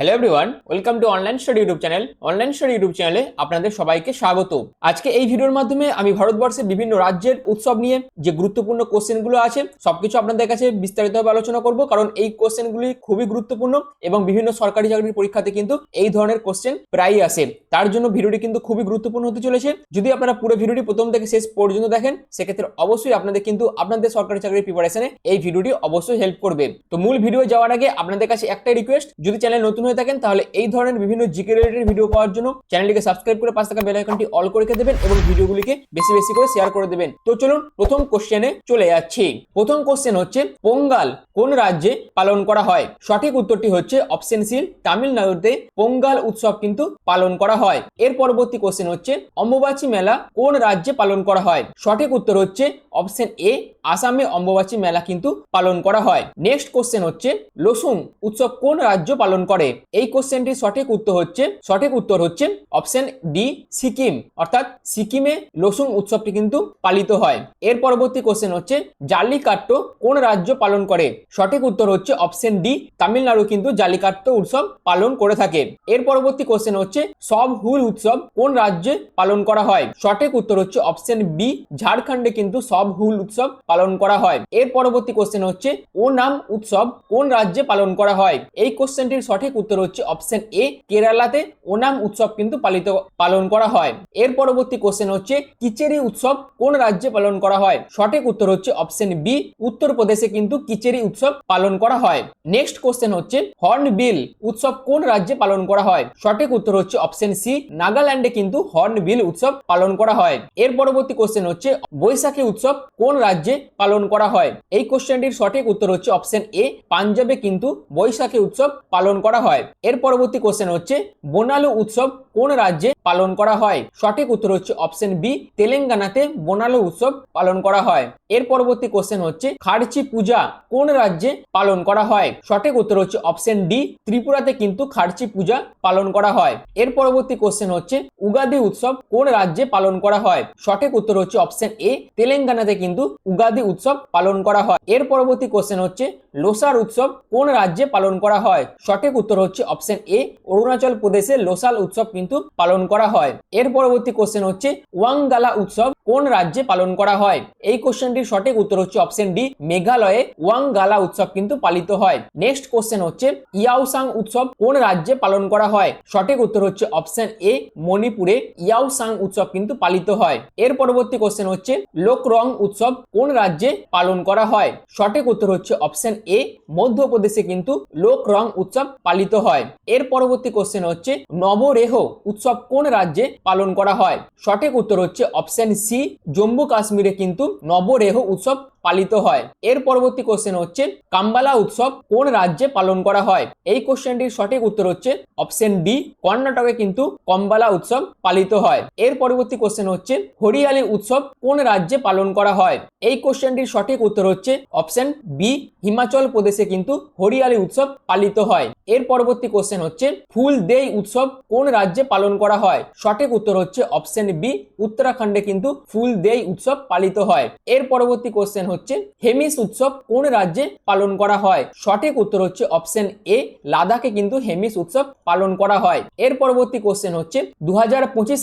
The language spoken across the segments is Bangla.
Hello everyone welcome to online study YouTube channel online study YouTube চ্যানেলে আপনাদের সবাইকে স্বাগত। আজকে এই ভিডিওর মাধ্যমে আমি ভারতবর্ষের বিভিন্ন রাজ্যের উৎসব নিয়ে যে গুরুত্বপূর্ণ কোশ্চেনগুলো আছে, সবকিছু আপনাদের কাছে বিস্তারিতভাবে আলোচনা করব। কারণ এই কোশ্চেনগুলি খুবই গুরুত্বপূর্ণ এবং বিভিন্ন সরকারি চাকরির পরীক্ষাতে কিন্তু এই ধরনের কোশ্চেন প্রায়ই আসে। তার জন্য ভিডিওটি কিন্তু খুবই গুরুত্বপূর্ণ হতে চলেছে। যদি আপনারা পুরো ভিডিওটি প্রথম থেকে শেষ পর্যন্ত দেখেন, সেক্ষেত্রে অবশ্যই আপনাদের কিন্তু আপনাদের সরকারি চাকরির প্রিপারেশনে এই ভিডিওটি অবশ্যই হেল্প করবে। তো মূল ভিডিও যাওয়ার আগে আপনাদের কাছে একটাই রিকোয়েস্ট যদি চ্যানেল নতুন হয়ে থাকেন, তাহলে এই ধরনের বিভিন্ন জিকে রিলেটেড ভিডিও পাওয়ার জন্য চ্যানেলটিকে সাবস্ক্রাইব করে পাশে থাকা বেল আইকনটি অল করে রেখে দেবেন এবং ভিডিওগুলিকে বেশি বেশি করে শেয়ার করে দেবেন। তো চলুন প্রথম কোশ্চেনে চলে যাচ্ছি। প্রথম কোশ্চেন হচ্ছে, পোঙ্গাল কোন রাজ্যে পালন করা হয়? সঠিক উত্তরটি হচ্ছে অপশন সি তামিলনাড়ুতে পোঙ্গাল উৎসব কিন্তু পালন করা হয়। এর পরবর্তী কোশ্চেন হচ্ছে, অম্বুবাচী মেলা কোন রাজ্যে পালন করা হয়? সঠিক উত্তর হচ্ছে অপশন এ আসামে অম্বুবাচী মেলা কিন্তু পালন করা হয়। নেক্সট কোশ্চেন হচ্ছে, লসুং উৎসব কোন রাজ্য পালন করে? এই কোশ্চেনটির সঠিক উত্তর হচ্ছে, সঠিক উত্তর হচ্ছে অপশন ডি, সিকিম। অর্থাৎ সিকিমে লসুং উৎসবটি কিন্তু পালিত হয়। এর পরবর্তী কোশ্চেন হচ্ছে জাল্লিকাট্টো কোন রাজ্য পালন করে? সঠিক উত্তর হচ্ছে অপশন ডি, তামিলনাড়ু কিন্তু জাল্লিকাট্টো উৎসব পালন করে থাকে। এর পরবর্তী কোশ্চেন হচ্ছে, সব হুল উৎসব কোন রাজ্যে পালন করা হয়? সঠিক উত্তর হচ্ছে অপশন বি, ঝাড়খণ্ডে কিন্তু সব হুল উৎসব পালন করা হয়। এর পরবর্তী কোশ্চেন হচ্ছে ও নাম উৎসব কোন রাজ্যে পালন করা হয়? এই কোশ্চেনটির সঠিক উত্তর হচ্ছে অপশন এ কেরালাতে ওনাম উৎসব কিন্তু পালিত, পালন করা হয়। এর পরবর্তী কোশ্চেন হচ্ছে, কিচেরি উৎসব কোন রাজ্যে পালন করা হয়? সঠিক উত্তর হচ্ছে অপশন বি উত্তরপ্রদেশে কিন্তু কিচেরি উৎসব পালন করা হয়। নেক্সট কোশ্চেন হচ্ছে, হর্নবিল উৎসব কোন রাজ্যে পালন করা হয়? সঠিক উত্তর হচ্ছে অপশন সি নাগাল্যান্ডে কিন্তু হর্নবিল উৎসব পালন করা হয়। এর পরবর্তী কোশ্চেন হচ্ছে, বৈশাখী উৎসব কোন রাজ্যে পালন করা হয়? এই কোশ্চেনটির সঠিক উত্তর হচ্ছে অপশন এ পাঞ্জাবে কিন্তু বৈশাখী উৎসব পালন করা হয়। এর পরবর্তী কোশ্চেন হচ্ছে বোনালু উৎসব কোন রাজ্যে পালন করা হয়। সঠিক উত্তর হচ্ছে অপশন বি তেলেঙ্গানাতে বোনালো উৎসব পালন করা হয়। এর পরবর্তী কোশ্চেন হচ্ছে খাড়চি পূজা কোন রাজ্যে পালন করা হয়? সঠিক উত্তর হচ্ছে অপশন ডি ত্রিপুরাতে কিন্তু খাড়চি পূজা পালন করা হয়। এর পরবর্তী কোশ্চেন হচ্ছে, উগাদি উৎসব কোন রাজ্যে পালন করা হয়? সঠিক উত্তর হচ্ছে অপশন এ তেলেঙ্গানাতে কিন্তু উগাদি উৎসব পালন করা হয়। এর পরবর্তী কোশ্চেন হচ্ছে, লোসার উৎসব কোন রাজ্যে পালন করা হয়? সঠিক উত্তর হচ্ছে অপশন এ অরুণাচল প্রদেশে লোসাল উৎসব কিন্তু পালন করা হয়। এর পরবর্তী কোশ্চেন হচ্ছে, ওয়াংগালা উৎসব কোন রাজ্যে পালন করা হয়? এই কোশ্চেনটির সঠিক উত্তর হচ্ছে অপশন ডি মেঘালয়ে ওয়াংগালা উৎসব কিন্তু পালিত হয়। নেক্সট কোশ্চেন হচ্ছে, ইয়াওসাং উৎসব কোন রাজ্যে পালন করা হয়? সঠিক উত্তর হচ্ছে অপশন এ মণিপুরে ইয়াওসাং উৎসব কিন্তু পালিত হয়। এর পরবর্তী কোশ্চেন হচ্ছে, লোকরং উৎসব কোন রাজ্যে পালন করা হয়? সঠিক উত্তর হচ্ছে অপশন এ মধ্যপ্রদেশে কিন্তু লোক রং উৎসব পালিত হয়। এর পরবর্তী কোশ্চেন হচ্ছে, নবরেহ উৎসব কোন রাজ্যে পালন করা হয়? সঠিক উত্তর হচ্ছে অপশন সি জম্মু কাশ্মীরে কিন্তু নবরেহ উৎসব পালিত হয়। এর পরবর্তী কোশ্চেন হচ্ছে, কাম্বালা উৎসব কোন রাজ্যে পালন করা হয়? এই কোশ্চেনটির সঠিক উত্তর হচ্ছে অপশন ডি কর্ণাটকে কিন্তু কম্বালা উৎসব পালিত হয়। এর পরবর্তী কোশ্চেন হচ্ছে, হরিয়ালি উৎসব কোন রাজ্যে পালন করা হয়? এই কোশ্চেনটির সঠিক উত্তর হচ্ছে অপশন বি হিমাচল প্রদেশে কিন্তু হরিয়ালি উৎসব পালিত হয়। এর পরবর্তী কোশ্চেন হচ্ছে, ফুল দেই উৎসব কোন রাজ্যে পালন করা হয়? সঠিক উত্তর হচ্ছে অপশন বি উত্তরাখণ্ডে কিন্তু ফুল দেই উৎসব পালিত হয়। এর পরবর্তী কোশ্চেন হচ্ছে হেমিস উৎসব কোন রাজ্যে পালন করা হয়? সঠিক উত্তর হচ্ছে অপশন এ লাদাখে কিন্তু হেমিস উৎসব পালন করা হয়। এর পরবর্তী কোশ্চেন হচ্ছে দু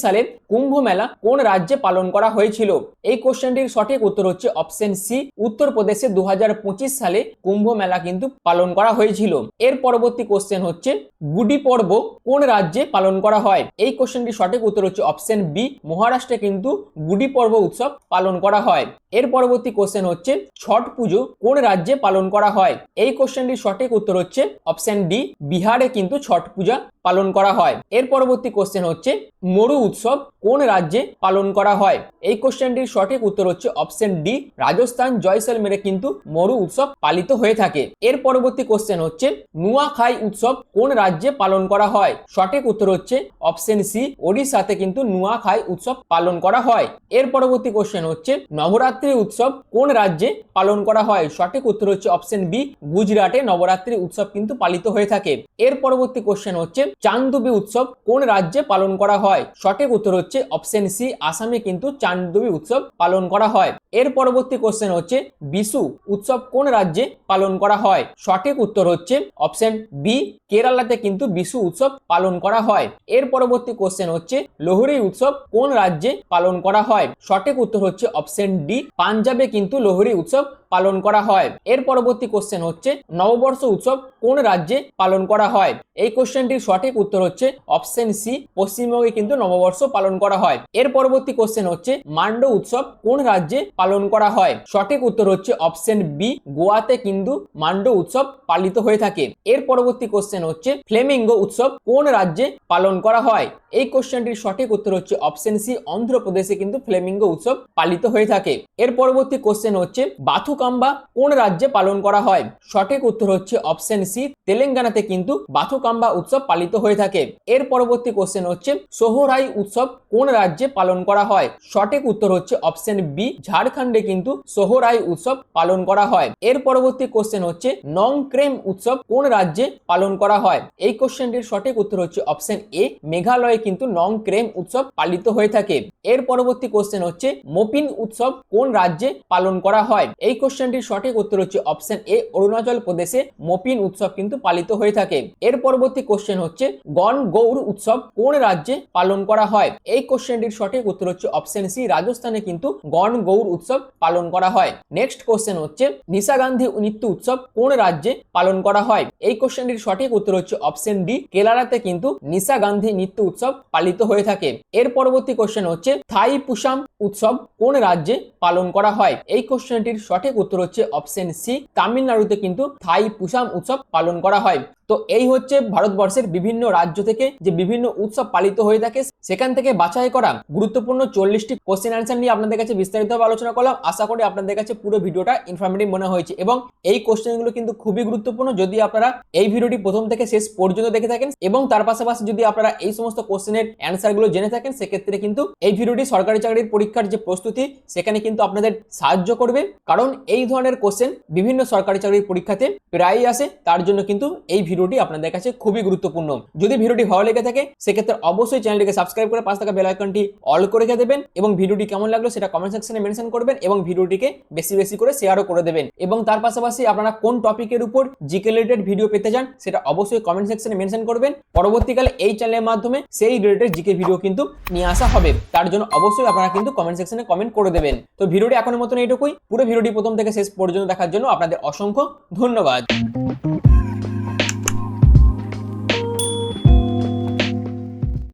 সালের কুম্ভ মেলা কোন রাজ্যে পালন করা হয়েছিল? এই কোশ্চেনটির সঠিক উত্তর হচ্ছে অপশন সি উত্তরপ্রদেশে দু হাজার পঁচিশ সালে কুম্ভ মেলা কিন্তু পালন করা হয়েছিল। এর পরবর্তী কোশ্চেন হচ্ছে, গুডি পর্ব কোন রাজ্যে পালন করা হয়? এই কোশ্চেনটির সঠিক উত্তর হচ্ছে অপশন বি মহারাষ্ট্রে কিন্তু গুডি পর্ব উৎসব পালন করা হয়। এর পরবর্তী কোশ্চেন হচ্ছে ছট পুজো কোন রাজ্যে পালন করা হয়? এই কোশ্চেনটির সঠিক উত্তর হচ্ছে অপশন ডি, বিহারে কিন্তু ছট পূজা পালন করা হয়। এর পরবর্তী কোশ্চেন হচ্ছে মরু উৎসব কোন রাজ্যে পালন করা হয়? এই কোশ্চেনটির সঠিক উত্তর হচ্ছে অপশন ডি, রাজস্থান, জয়সলমেরে কিন্তু মরু উৎসব পালিত হয়ে থাকে। এর পরবর্তী কোশ্চেন হচ্ছে নুয়াখাই উৎসব কোন রাজ্যে পালন করা হয়? সঠিক উত্তর হচ্ছে অপশন সি, ওড়িশাতে কিন্তু নুয়াখাই উৎসব পালন করা হয়। এর পরবর্তী কোশ্চেন হচ্ছে নবরাত্রি উৎসব কোন রাজ্যে পালন করা হয়। সঠিক উত্তর হচ্ছে অপশন বি গুজরাটে নবরাত্রি উৎসব কিন্তু পালিত হয়ে থাকে। এর পরবর্তী কোশ্চেন হচ্ছে, চান্দুবি উৎসব কোন রাজ্যে পালন করা হয়? সঠিক উত্তর হচ্ছে অপশন সি আসামে কিন্তু চান্দুবি উৎসব পালন করা হয়। এর পরবর্তী কোশ্চেন হচ্ছে, বিশু উৎসব কোন রাজ্যে পালন করা হয়? সঠিক উত্তর হচ্ছে অপশন বি কেরালাতে কিন্তু বিশু উৎসব পালন করা হয়। এর পরবর্তী কোশ্চেন হচ্ছে, লোহরি উৎসব কোন রাজ্যে পালন করা হয়? সঠিক উত্তর হচ্ছে অপশন ডি পাঞ্জাবে কিন্তু লোহরি উৎসব পালন করা হয়। এর পরবর্তী কোশ্চেন হচ্ছে, নববর্ষ উৎসব কোন রাজ্যে পালন করা হয়? এই কোশ্চেনটির সঠিক উত্তর হচ্ছে অপশন সি পশ্চিমবঙ্গে কিন্তু নববর্ষ পালন করা হয়। এর পরবর্তী কোশ্চেন হচ্ছে, মান্ড উৎসব কোন রাজ্যে পালন করা হয়? সঠিক উত্তর হচ্ছে অপশন বি গোয়াতে কিন্তু মান্ড উৎসব পালিত হয়ে থাকে। এর পরবর্তী কোশ্চেন হচ্ছে, ফ্লেমিঙ্গো উৎসব কোন রাজ্যে পালন করা হয়? এই কোশ্চেনটির সঠিক উত্তর হচ্ছে অপশন সি অন্ধ্রপ্রদেশে কিন্তু ফ্লেমিঙ্গো উৎসব পালিত হয়ে থাকে। এর পরবর্তী কোশ্চেন হচ্ছে বাথুকাম্বা। কোন রাজ্যে পালন করা হয়? সঠিক উত্তর হচ্ছে অপশন সি তেলেঙ্গানাতে কিন্তু বাথুকাম্বা উৎসব পালিত হয়ে থাকে। এর পরবর্তী কোশ্চেন হচ্ছে, সোহরাই উৎসব কোন রাজ্যে পালন করা হয়? সঠিক উত্তর হচ্ছে অপশন বি ঝাড়খণ্ডে কিন্তু সোহরাই উৎসব পালন করা হয়। এর পরবর্তী কোশ্চেন হচ্ছে নং ক্রেম উৎসব কোন রাজ্যে পালন করা হয়? এই কোশ্চেনটির সঠিক উত্তর হচ্ছে অপশন এ মেঘালয়ে কিন্তু নং ক্রেম উৎসব পালিত হয়ে থাকে। এর পরবর্তী কোশ্চেন হচ্ছে, মোপিন উৎসব কোন রাজ্যে পালন করা হয়? এই কোশ্চেনটির সঠিক উত্তর হচ্ছে অপশন এ, অরুণাচল প্রদেশে মোপিন উৎসব কিন্তু পালিত হয়ে থাকে। এর পরবর্তী কোশ্চেন হচ্ছে, গণ গৌর উৎসব কোন রাজ্যে পালন করা হয়? এই কোশ্চেনটির সঠিক উত্তর হচ্ছে অপশন সি, রাজস্থানে কিন্তু গণ গৌর উৎসব পালন করা হয়। নেক্সট কোশ্চেন হচ্ছে, নিশা গান্ধী নৃত্য উৎসব কোন রাজ্যে পালন করা হয়? এই কোশ্চেনটির সঠিক উত্তর হচ্ছে অপশন ডি কেরালাতে কিন্তু নিশা গান্ধী নৃত্য উৎসব পালিত হয়ে থাকে। এর পরবর্তী কোশ্চেন হচ্ছে, থাই পুসাম উৎসব কোন রাজ্যে পালন করা হয়? এই কোশ্চেনটির সঠিক উত্তর হচ্ছে অপশন সি তামিলনাড়ুতে কিন্তু থাই পুষাম উৎসব পালন করা হয়। তো এই হচ্ছে ভারতবর্ষের বিভিন্ন রাজ্য থেকে যে বিভিন্ন উৎসব পালিত হয়ে থাকে, সেখান থেকে বাছাই করা গুরুত্বপূর্ণ চল্লিশটি কোশ্চেন অ্যান্সার নিয়ে আপনাদের কাছে বিস্তারিতভাবে আলোচনা করলাম। আশা করি আপনাদের কাছে পুরো ভিডিওটা ইনফরমেটিভ মনে হয়েছে এবং এই কোশ্চেনগুলো কিন্তু খুবই গুরুত্বপূর্ণ। যদি আপনারা এই ভিডিওটি প্রথম থেকে শেষ পর্যন্ত দেখে থাকেন এবং তার পাশাপাশি যদি আপনারা এই সমস্ত কোশ্চেনের অ্যান্সারগুলো জেনে থাকেন, সেক্ষেত্রে কিন্তু এই ভিডিওটি সরকারি চাকরির পরীক্ষার যে প্রস্তুতি, সেখানে কিন্তু আপনাদের সাহায্য করবে। কারণ এই ধরনের কোশ্চেন বিভিন্ন সরকারি চাকরির পরীক্ষাতে প্রায়ই আসে, তার জন্য কিন্তু এই ভিডিওটি আপনাদের কাছে খুবই গুরুত্বপূর্ণ। যদি ভিডিওটি ভালো লেগে থাকে, সেক্ষেত্রে অবশ্যই চ্যানেলটিকে সাবস্ক্রাইব করে পাশ থাকা বেল আইকনটি অল করে রেখে দেবেন এবং ভিডিওটি কেমন লাগল সেটা কমেন্ট সেকশনে মেনশন করবেন এবং ভিডিওটিকে বেশি বেশি করে শেয়ারও করে দেবেন। এবং তার পাশাপাশি আপনারা কোন টপিকের উপর জিকে রিলেটেড ভিডিও পেতে চান, সেটা অবশ্যই কমেন্ট সেকশনে মেনশন করবেন। পরবর্তীকালে এই চ্যানেলের মাধ্যমে সেই রিলেটেড জিকে ভিডিও কিন্তু নিয়ে আসা হবে। তার জন্য অবশ্যই আপনারা কিন্তু কমেন্ট সেকশনে কমেন্ট করে দেবেন। তো ভিডিওটি এখনের মতন এইটুকুই। পুরো ভিডিওটি প্রথম থেকে শেষ পর্যন্ত দেখার জন্য আপনাদের অসংখ্য ধন্যবাদ।